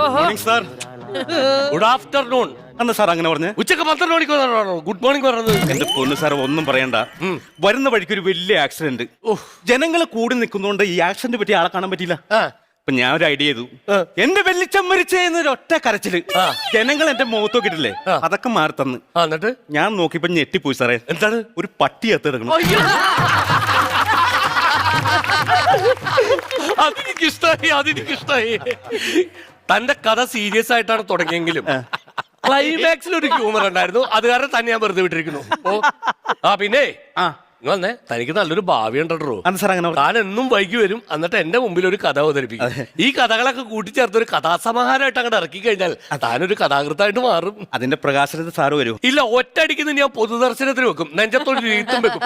ഓഹോ. Sir good afternoon അന്ന് sir അങ്ങനെ പറഞ്ഞു? ഉച്ചയ്ക്ക് പന്ത്രണ്ട് മണിക്ക് ഗുഡ് മോർണിംഗ് പറഞ്ഞത്. എന്റെ പൊന്ന് സാർ ഒന്നും പറയണ്ട. വരുന്ന വഴിക്ക് ഒരു വലിയ ആക്സിഡന്റ് ജനങ്ങൾ കൂടി നിൽക്കുന്നോണ്ട് ഈ ആക്സിഡന്റ് പറ്റി ആളെ കാണാൻ പറ്റില്ല ആ. അപ്പൊ ഞാൻ ഒരു ഐഡിയ ചെയ്തു. എന്റെ വെല്ലിച്ചം മരിച്ചേ ഒറ്റ കരച്ചിൽ. ജനങ്ങൾ എന്റെ മുഖത്ത് നോക്കിയിട്ടില്ലേ? അതൊക്കെ മാറി തന്ന് എന്നിട്ട്? ഞാൻ നോക്കിയപ്പോ ഞെട്ടിപ്പോയി സാറേ. എന്താണ്? ഒരു പട്ടി എത്തെടുക്കണം അതെനിക്കിഷ്ടായി അതെനിക്ക് ഇഷ്ടായി തന്റെ കഥ സീരിയസ് ആയിട്ടാണ് തുടങ്ങിയെങ്കിലും ക്ലൈമാക്സിൽ ഒരു ഹ്യൂമർ ഉണ്ടായിരുന്നു. അത് കാരണം തന്നെ ഞാൻ വെറുതെ വിട്ടിരിക്കുന്നു. ഓ ആ പിന്നെ ആ. ഇങ്ങ് വന്നേ. തനിക്ക് നല്ലൊരു ഭാവി ഉണ്ടോ അന്ന് സാർ അങ്ങനെ. താൻ എന്നും വൈകി വരും. എന്നിട്ട് എന്റെ മുമ്പിൽ ഒരു കഥ അവതരിപ്പിക്കും. ഈ കഥകളൊക്കെ കൂട്ടിച്ചേർത്ത് ഒരു കഥാസമാഹാരമായിട്ട് അങ്ങോട്ട് ഇറക്കി കഴിഞ്ഞാൽ താനൊരു കഥാകൃത്തായിട്ട് മാറും. അതിന്റെ പ്രകാശനത്തിൽ സാറ് വരും. ഇല്ല ഒറ്റയടിക്ക് ഞാൻ പൊതുദർശനത്തിന് വെക്കും. നെഞ്ചത്തോട് രീത്തും വെക്കും.